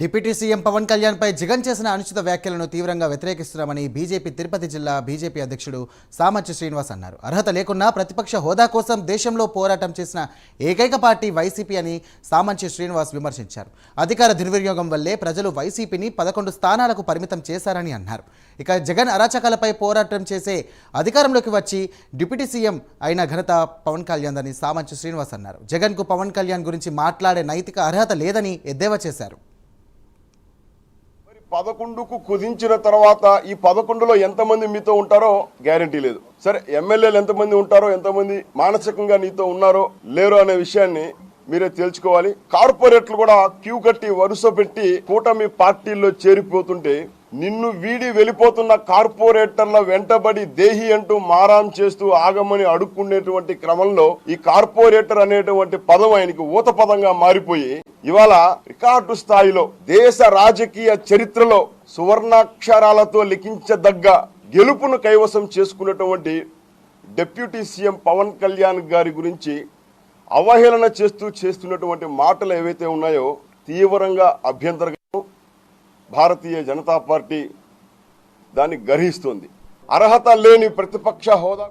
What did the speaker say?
Deputy CM Pawan కళ్యాణ్పై జగన్ చేసిన అనుచిత వ్యాఖ్యలను తీవ్రంగా వ్యతిరేకిస్తున్నామని బీజేపీ తిరుపతి జిల్లా బీజేపీ అధ్యక్షుడు సామర్థ్య శ్రీనివాస్ అన్నారు. అర్హత లేకున్నా ప్రతిపక్ష హోదా కోసం దేశంలో పోరాటం చేసిన ఏకైక పార్టీ వైసీపీ అని సామంచి శ్రీనివాస్ విమర్శించారు. అధికార దుర్వినియోగం వల్లే ప్రజలు వైసీపీని పదకొండు స్థానాలకు పరిమితం చేశారని అన్నారు. ఇక జగన్ అరాచకాలపై పోరాటం చేసే అధికారంలోకి వచ్చి డిప్యూటీ సీఎం అయిన ఘనత పవన్ కళ్యాణ్ అని సామంచి శ్రీనివాస్ అన్నారు. జగన్కు పవన్ కళ్యాణ్ గురించి మాట్లాడే నైతిక అర్హత లేదని ఎద్దేవా చేశారు. పదకొండుకు కుదించిన తర్వాత ఈ పదకొండులో ఎంతమంది మీతో ఉంటారో గ్యారంటీ లేదు. సరే ఎమ్మెల్యేలు ఎంతమంది ఉంటారో ఎంతమంది మానసికంగా నీతో ఉన్నారో లేరో అనే విషయాన్ని మీరే తేల్చుకోవాలి కార్పొరేట్లు కూడా క్యూ కట్టి వరుస పెట్టి కూటమి పార్టీల్లో చేరిపోతుంటే నిన్ను వీడి వెళ్ళిపోతున్న కార్పొరేటర్ల వెంటబడి దేహి అంటూ మారాం చేస్తూ ఆగమని అడుక్కునేటువంటి క్రమంలో ఈ కార్పొరేటర్ అనేటువంటి పదం ఆయనకి ఊత పదంగా మారిపోయి ఇవాళ రికార్డు స్థాయిలో దేశ రాజకీయ చరిత్రలో సువర్ణాక్షరాలతో లిఖించదగ్గ గెలుపును కైవసం చేసుకున్నటువంటి డిప్యూటీ సీఎం పవన్ కళ్యాణ్ గారి గురించి అవహేళన చేస్తూ చేస్తున్నటువంటి మాటలు ఏవైతే ఉన్నాయో తీవ్రంగా అభ్యంతరకరం. భారతీయ జనతా పార్టీ దాన్ని గర్హిస్తోంది. అర్హత లేని ప్రతిపక్ష హోదా